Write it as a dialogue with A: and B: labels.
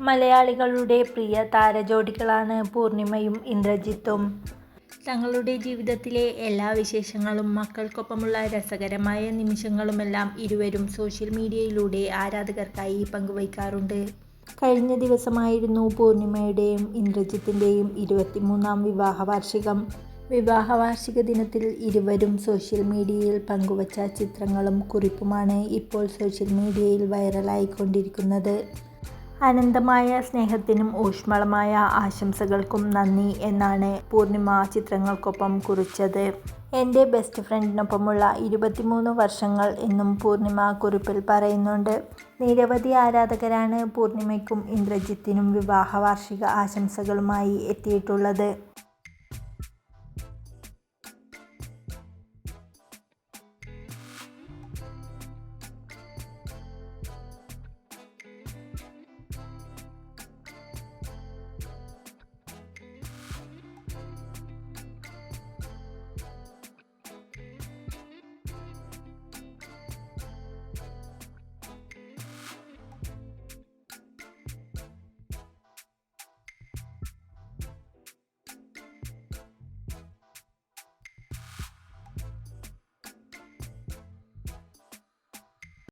A: മലയാളികളുടെ പ്രിയ താരജോഡികളാണ് പൂർണിമയും ഇന്ദ്രജിത്തും. തങ്ങളുടെ ജീവിതത്തിലെ എല്ലാ വിശേഷങ്ങളും മക്കൾക്കൊപ്പമുള്ള രസകരമായ നിമിഷങ്ങളുമെല്ലാം ഇരുവരും സോഷ്യൽ മീഡിയയിലൂടെ ആരാധകർക്കായി പങ്കുവയ്ക്കാറുണ്ട്. കഴിഞ്ഞ ദിവസമായിരുന്നു പൂർണിമയുടെയും ഇന്ദ്രജിത്തിന്റെയും ഇരുപത്തിമൂന്നാം വിവാഹ വാർഷികം വിവാഹ വാർഷിക ദിനത്തിൽ ഇരുവരും സോഷ്യൽ മീഡിയയിൽ പങ്കുവച്ച ചിത്രങ്ങളും കുറിപ്പുമാണ് ഇപ്പോൾ സോഷ്യൽ മീഡിയയിൽ വൈറലായിക്കൊണ്ടിരിക്കുന്നത്. അനന്തമായ സ്നേഹത്തിനും ഊഷ്മളമായ ആശംസകൾക്കും നന്ദി എന്നാണ് പൂർണിമ ചിത്രങ്ങൾക്കൊപ്പം കുറിച്ചത്. എന്റെ ബെസ്റ്റ് ഫ്രണ്ടിനൊപ്പമുള്ള ഇരുപത്തിമൂന്ന് വർഷങ്ങൾ എന്നും പൂർണിമ കുറിപ്പിൽ പറയുന്നുണ്ട്. നിരവധി ആരാധകരാണ് പൂർണിമയ്ക്കും ഇന്ദ്രജിത്തിനും വിവാഹ വാർഷിക ആശംസകളുമായി എത്തിയിട്ടുള്ളത്.